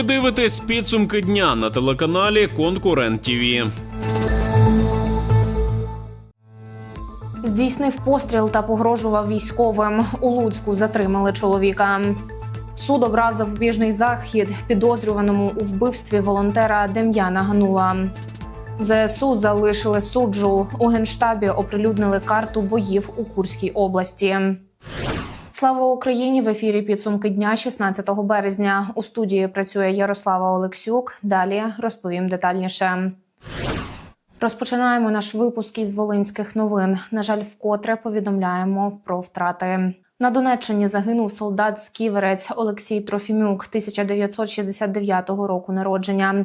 Ви дивитесь підсумки дня на телеканалі Конкурент ТІВІ. Здійснив постріл та погрожував військовим. У Луцьку затримали чоловіка. Суд обрав запобіжний захід підозрюваному у вбивстві волонтера Дем'яна Ганула. ЗСУ залишили суджу. У генштабі оприлюднили карту боїв у Курській області. Слава Україні! В ефірі підсумки дня 16 березня. У студії працює Ярослава Олексюк. Далі розповім детальніше. Розпочинаємо наш випуск із волинських новин. На жаль, вкотре повідомляємо про втрати. На Донеччині загинув солдат сківерець Олексій Трофімюк 1969 року народження.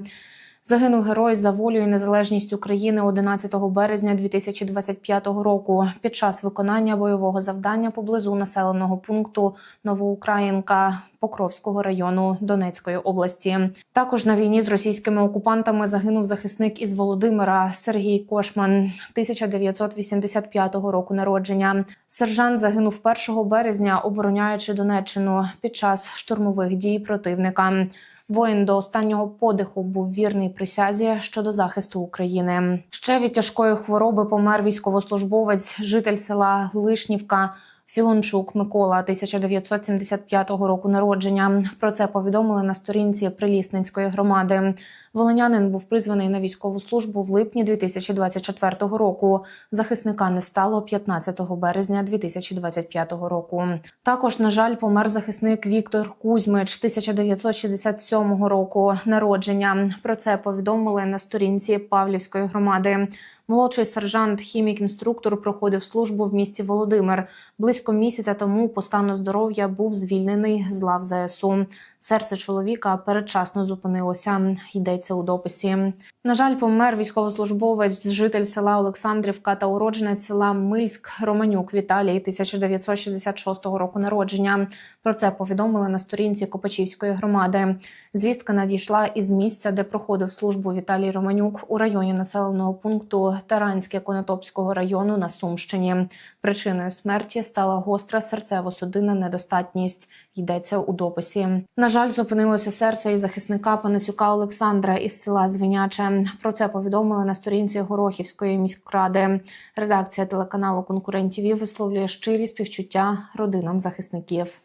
Загинув герой за волю і незалежність України 11 березня 2025 року під час виконання бойового завдання поблизу населеного пункту Новоукраїнка Покровського району Донецької області. Також на війні з російськими окупантами загинув захисник із Володимира Сергій Кошман 1985 року народження. Сержант загинув 1 березня, обороняючи Донеччину під час штурмових дій противника. Воїн до останнього подиху був вірний присязі щодо захисту України. Ще від тяжкої хвороби помер військовослужбовець, житель села Лишнівка. Філончук Микола 1975 року народження. Про це повідомили на сторінці Прилісницької громади. Волонянин був призваний на військову службу в липні 2024 року. Захисника не стало 15 березня 2025 року. Також, на жаль, помер захисник Віктор Кузьмич 1967 року народження. Про це повідомили на сторінці Павлівської громади. Молодший сержант, хімік-інструктор проходив службу в місті Володимир. Близько місяця тому по стану здоров'я був звільнений з лав ЗСУ. Серце чоловіка передчасно зупинилося. Йдеться у дописі. На жаль, помер військовослужбовець, житель села Олександрівка та уродженець села Мильськ Романюк Віталій 1966 року народження. Про це повідомили на сторінці Копачівської громади. Звістка надійшла із місця, де проходив службу Віталій Романюк у районі населеного пункту Таранське Конотопського району на Сумщині. Причиною смерті стала гостра серцево-судинна недостатність. Йдеться у дописі. На жаль, зупинилося серце і захисника Панасюка Олександра із села Звиняче. Про це повідомили на сторінці Горохівської міськради. Редакція телеканалу Конкурентів висловлює щирі співчуття родинам захисників.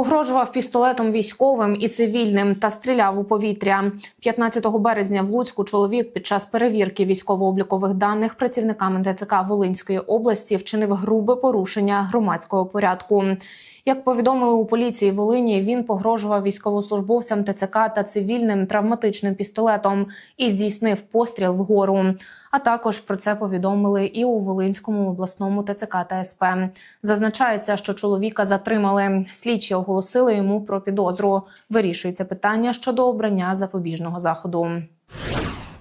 Погрожував пістолетом військовим і цивільним та стріляв у повітря. 15 березня в Луцьку чоловік під час перевірки військово-облікових даних працівниками ДЦК Волинської області вчинив грубе порушення громадського порядку. Як повідомили у поліції Волині, він погрожував військовослужбовцям ТЦК та цивільним травматичним пістолетом і здійснив постріл вгору. А також про це повідомили і у Волинському обласному ТЦК та СП. Зазначається, що чоловіка затримали. Слідчі оголосили йому про підозру. Вирішується питання щодо обрання запобіжного заходу.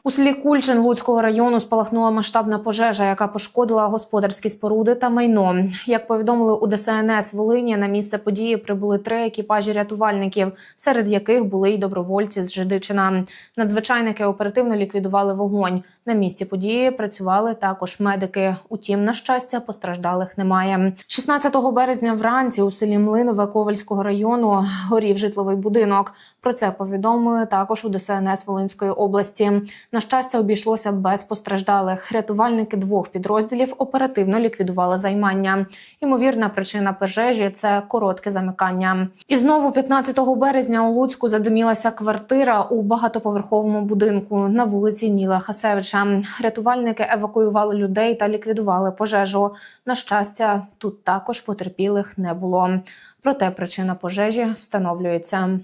У селі Кульчин Луцького району спалахнула масштабна пожежа, яка пошкодила господарські споруди та майно. Як повідомили у ДСНС Волині, на місце події прибули три екіпажі рятувальників, серед яких були й добровольці з Жидичина. Надзвичайники оперативно ліквідували вогонь. На місці події працювали також медики. Утім, на щастя, постраждалих немає. 16 березня вранці у селі Млинове Ковальського району горів житловий будинок. Про це повідомили також у ДСНС Волинської області. На щастя, обійшлося без постраждалих. Рятувальники двох підрозділів оперативно ліквідували займання. Ймовірна причина пожежі це коротке замикання. І знову 15 березня у Луцьку задимілася квартира у багатоповерховому будинку на вулиці Ніла Хасевича. Рятувальники евакуювали людей та ліквідували пожежу. На щастя, тут також потерпілих не було. Проте причина пожежі встановлюється.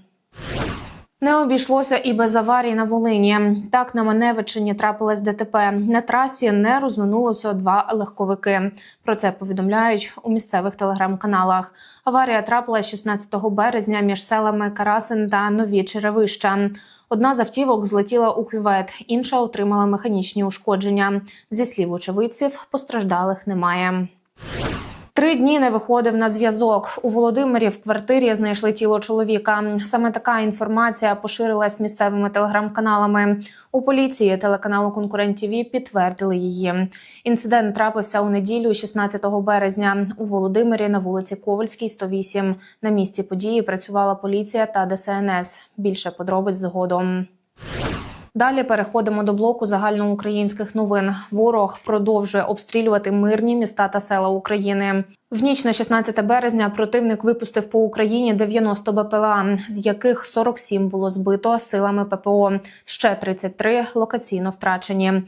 Не обійшлося і без аварії на Волині. Так на Маневичині трапилось ДТП. На трасі не розминулося два легковики. Про це повідомляють у місцевих телеграм-каналах. Аварія трапилась 16 березня між селами Карасин та Нові Черевища. Одна з автівок злетіла у кювет, інша отримала механічні ушкодження. Зі слів очевидців, постраждалих немає. Три дні не виходив на зв'язок. У Володимирі в квартирі знайшли тіло чоловіка. Саме така інформація поширилась місцевими телеграм-каналами. У поліції телеканалу Конкурент ТІВІ підтвердили її. Інцидент трапився у неділю, 16 березня. У Володимирі на вулиці Ковальській, 108. На місці події працювала поліція та ДСНС. Більше подробиць згодом. Далі переходимо до блоку загальноукраїнських новин. Ворог продовжує обстрілювати мирні міста та села України. В ніч на 16 березня противник випустив по Україні 90 БПЛА, з яких 47 було збито силами ППО. Ще 33 локаційно втрачені.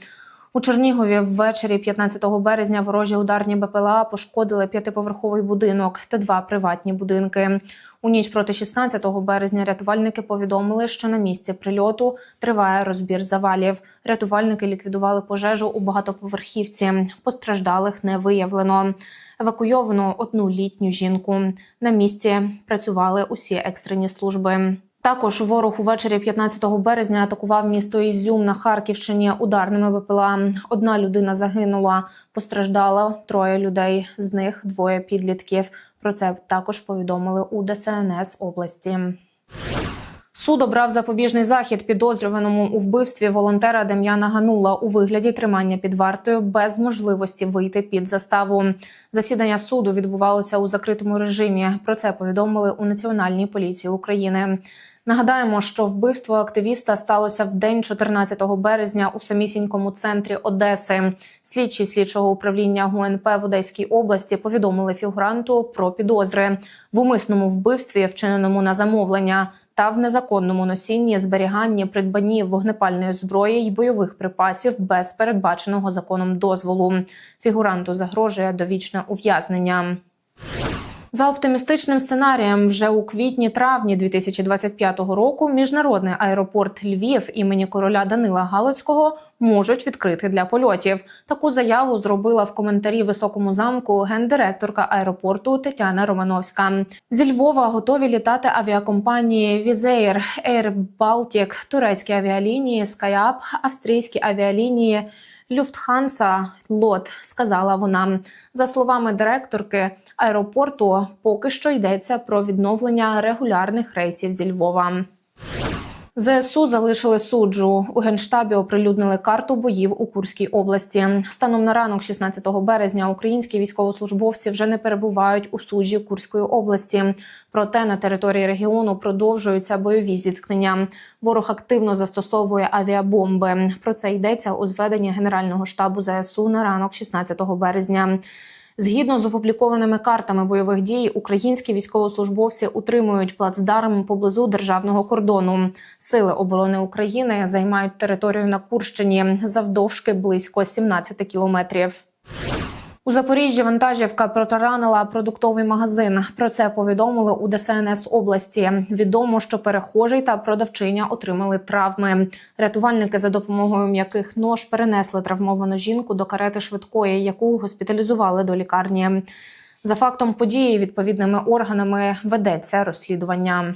У Чернігові ввечері 15 березня ворожі ударні БПЛА пошкодили п'ятиповерховий будинок та два приватні будинки. У ніч проти 16 березня рятувальники повідомили, що на місці прильоту триває розбір завалів. Рятувальники ліквідували пожежу у багатоповерхівці. Постраждалих не виявлено. Евакуйовано одну літню жінку. На місці працювали усі екстрені служби. Також ворог увечері 15 березня атакував місто Ізюм на Харківщині ударними БПЛА. Одна людина загинула, постраждало троє людей. З них двоє підлітків. Про це також повідомили у ДСНС області. Суд обрав запобіжний захід підозрюваному у вбивстві волонтера Дем'яна Ганула у вигляді тримання під вартою без можливості вийти під заставу. Засідання суду відбувалося у закритому режимі. Про це повідомили у Національній поліції України. Нагадаємо, що вбивство активіста сталося в день 14 березня у самісінькому центрі Одеси. Слідчі слідчого управління ГУНП в Одеській області повідомили фігуранту про підозри в умисному вбивстві, вчиненому на замовлення, та в незаконному носінні, зберіганні, придбанні вогнепальної зброї й бойових припасів без передбаченого законом дозволу. Фігуранту загрожує довічне ув'язнення. За оптимістичним сценарієм, вже у квітні-травні 2025 року міжнародний аеропорт Львів імені короля Данила Галицького можуть відкрити для польотів. Таку заяву зробила в коментарі високому замку гендиректорка аеропорту Тетяна Романовська. Зі Львова готові літати авіакомпанії Візеєр, Air Baltic, турецькі авіалінії, SkyUp, австрійські авіалінії. Люфтханса лот сказала вона за словами директорки аеропорту. Поки що йдеться про відновлення регулярних рейсів зі Львова. ЗСУ залишили суджу. У генштабі оприлюднили карту боїв у Курській області. Станом на ранок, 16 березня, українські військовослужбовці вже не перебувають у суджі Курської області. Проте на території регіону продовжуються бойові зіткнення. Ворог активно застосовує авіабомби. Про це йдеться у зведенні Генерального штабу ЗСУ на ранок, 16 березня. Згідно з опублікованими картами бойових дій, українські військовослужбовці утримують плацдарм поблизу державного кордону. Сили оборони України займають територію на Курщині завдовжки близько 17 кілометрів. У Запоріжжі вантажівка протаранила продуктовий магазин. Про це повідомили у ДСНС області. Відомо, що перехожий та продавчиня отримали травми. Рятувальники за допомогою м'яких нож перенесли травмовану жінку до карети швидкої, яку госпіталізували до лікарні. За фактом події відповідними органами ведеться розслідування.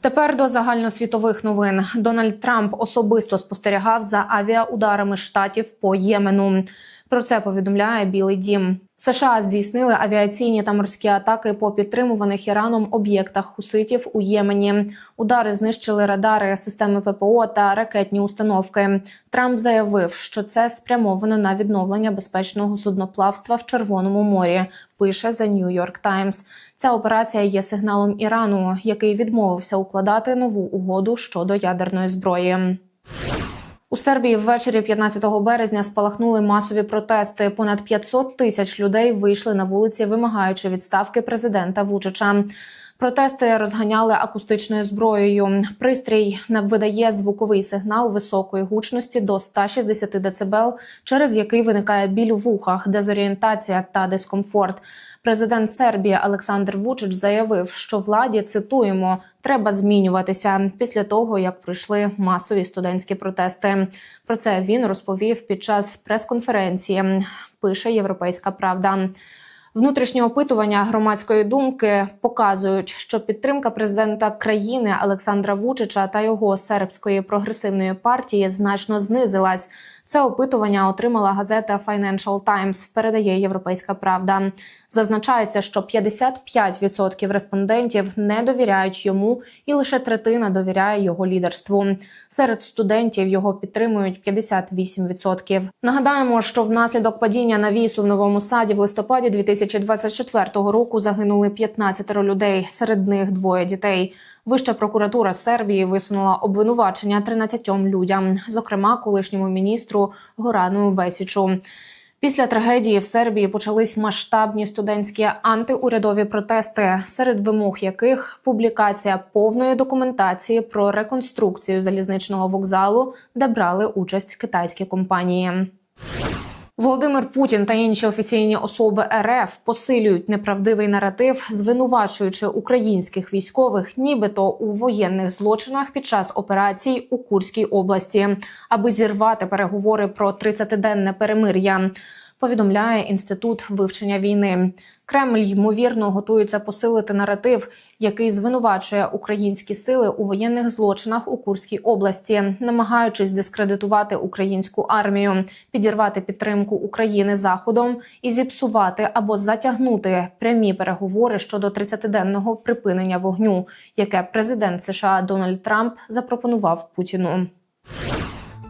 Тепер до загальносвітових новин Дональд Трамп особисто спостерігав за авіаударами штатів по Ємену. Про це повідомляє Білий Дім. США здійснили авіаційні та морські атаки по підтримуваних Іраном об'єктах хуситів у Ємені. Удари знищили радари, системи ППО та ракетні установки. Трамп заявив, що це спрямовано на відновлення безпечного судноплавства в Червоному морі. Пише The New York Times. Ця операція є сигналом Ірану, який відмовився укладати нову угоду щодо ядерної зброї. У Сербії ввечері 15 березня спалахнули масові протести. Понад 500 тисяч людей вийшли на вулиці, вимагаючи відставки президента Вучича. Протести розганяли акустичною зброєю. Пристрій видає звуковий сигнал високої гучності до 160 дБ, через який виникає біль у вухах, дезорієнтація та дискомфорт. Президент Сербії Олександр Вучич заявив, що владі цитуємо треба змінюватися після того, як пройшли масові студентські протести. Про це він розповів під час прес-конференції. Пише Європейська Правда. Внутрішні опитування громадської думки показують, що підтримка президента країни Олександра Вучича та його сербської прогресивної партії значно знизилась. Це опитування отримала газета Financial Times, передає Європейська Правда. Зазначається, що 55% респондентів не довіряють йому, і лише третина довіряє його лідерству. Серед студентів його підтримують 58%. Нагадаємо, що внаслідок падіння навісу в новому саді в листопаді 2024 року загинули 15 людей, серед них двоє дітей. Вища прокуратура Сербії висунула обвинувачення 13 людям, зокрема колишньому міністру Горану Весічу. Після трагедії в Сербії почались масштабні студентські антиурядові протести, серед вимог яких публікація повної документації про реконструкцію залізничного вокзалу, де брали участь китайські компанії. Володимир Путін та інші офіційні особи РФ посилюють неправдивий наратив, звинувачуючи українських військових, нібито у воєнних злочинах під час операцій у Курській області, аби зірвати переговори про 30-денне перемир'я. Повідомляє інститут вивчення війни. Кремль ймовірно готується посилити наратив, який звинувачує українські сили у воєнних злочинах у Курській області, намагаючись дискредитувати українську армію, підірвати підтримку України заходом і зіпсувати або затягнути прямі переговори щодо 30-денного припинення вогню, яке президент США Дональд Трамп запропонував Путіну.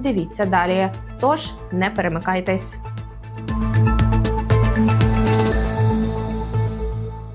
Дивіться далі. Тож не перемикайтесь.